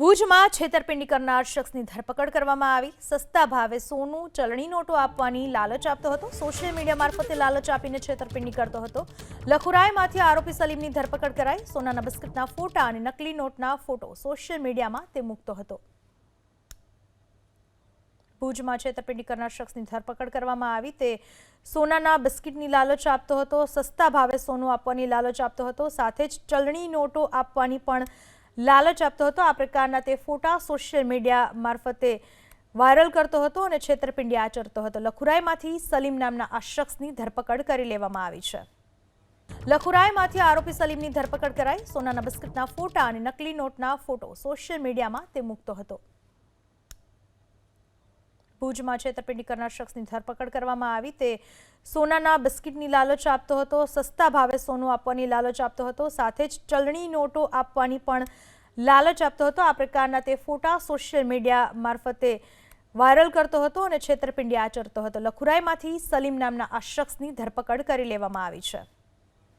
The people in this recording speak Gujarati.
ભુજમાં છેતરપિંડી કરનાર શખ્સની ધરપકડ કરવામાં આવી. સસ્તા ભાવે સોનું, ચલણી નોટો આપવાની લાલચ આપતો હતો. સોશિયલ મીડિયા મારફતે લાલચ આપીને છેતરપિંડી કરતો હતો. લખુરાયમાંથી આરોપી સલીમની ધરપકડ કરાઈ. સોનાના બિસ્કિટના ફોટા અને નકલી નોટના ફોટો સોશિયલ મીડિયામાં તે મૂકતો હતો. ભુજમાં છેતરપિંડી કરનાર શખ્સની ધરપકડ કરવામાં આવી. તે સોનાના બિસ્કિટની લાલચ આપતો હતો. સસ્તા ભાવે સોનું આપવાની લાલચ આપતો હતો. સાથે જ ચલણી નોટો આપવાની પણ લાલચ આપતો હતો. આ પ્રકારના તે ફોટા સોશિયલ મીડિયા મારફતે વાયરલ કરતો હતો અને છેતરપિંડી આચરતો હતો. લખુરાઈમાંથી સલીમ નામના આ શખ્સની ધરપકડ કરી લેવામાં આવી છે. લખુરાઈમાંથી આરોપી સલીમની ધરપકડ કરાઈ. સોનાના બિસ્કટના ફોટા અને નકલી નોટના ફોટો સોશિયલ મીડિયામાં તે મૂકતો હતો. ભુજમાં છેતરપિંડી કરનાર શખ્સની ધરપકડ કરવામાં આવી. તે સોનાના બિસ્કિટની લાલચ આપતો હતો, સસ્તા ભાવે સોનું આપવાની લાલચ આપતો હતો, સાથે જ ચલણી નોટો આપવાની પણ લાલચ આપતો હતો. આ પ્રકારના તે ફોટા સોશિયલ મીડિયા મારફતે વાયરલ કરતો હતો અને છેતરપિંડી આચરતો હતો. લખુરાઈમાંથી સલીમ નામના આ શખ્સની ધરપકડ કરી લેવામાં આવી છે.